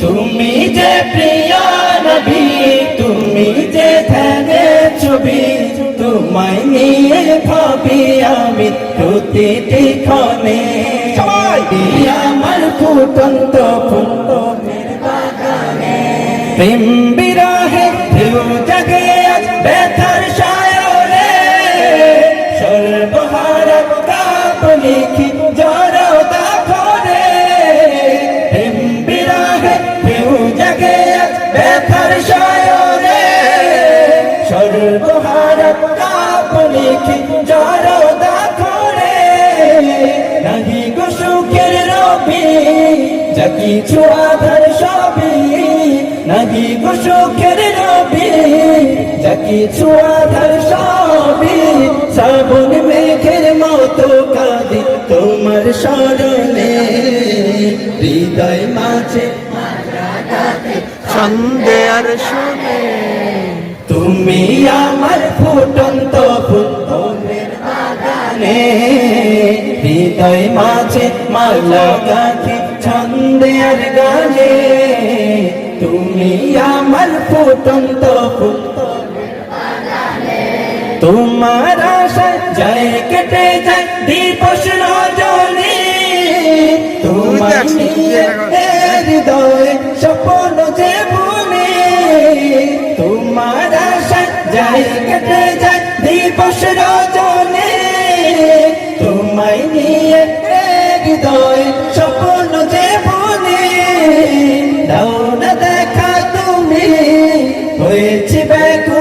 তুমি যে প্রিয় নবী তুমি যে ধ্যানের ছবি তোমায় নিয়ে ভাবি আমি প্রতিটি ক্ষণে। আমার ফুটন্ত ফুটনের বাগানে। প্রেম সর্বহারা কাপ লিখি জড়তা করে নাহি গো সুখের রবি যা কিছু সবই নাহি গো সুখের রবি যা কিছু সবই শ্রাবণ মেঘের মতো কাঁদি তোমার স্মরণে হৃদয় মাঝে ছন্দে আর শুনে তুমি আমার ফুটন্ত ফুটনের বাগানে হৃদয় মাঝে মালা গাথি ছন্দে আর গানে। তুমি আমার ফুটন্ত ফুটনের বাগানে। তোমার আশা যায় কেটে যায় দিবস রজনী। তোমার হৃদয় স্বপ্ন যায়, কেটে যায়, দিবস রজনে। তোমায় নিয়ে হৃদয় স্বপ্ন জীবনে দাও না দেখা তুমি, হয়েছে ব্যাকুল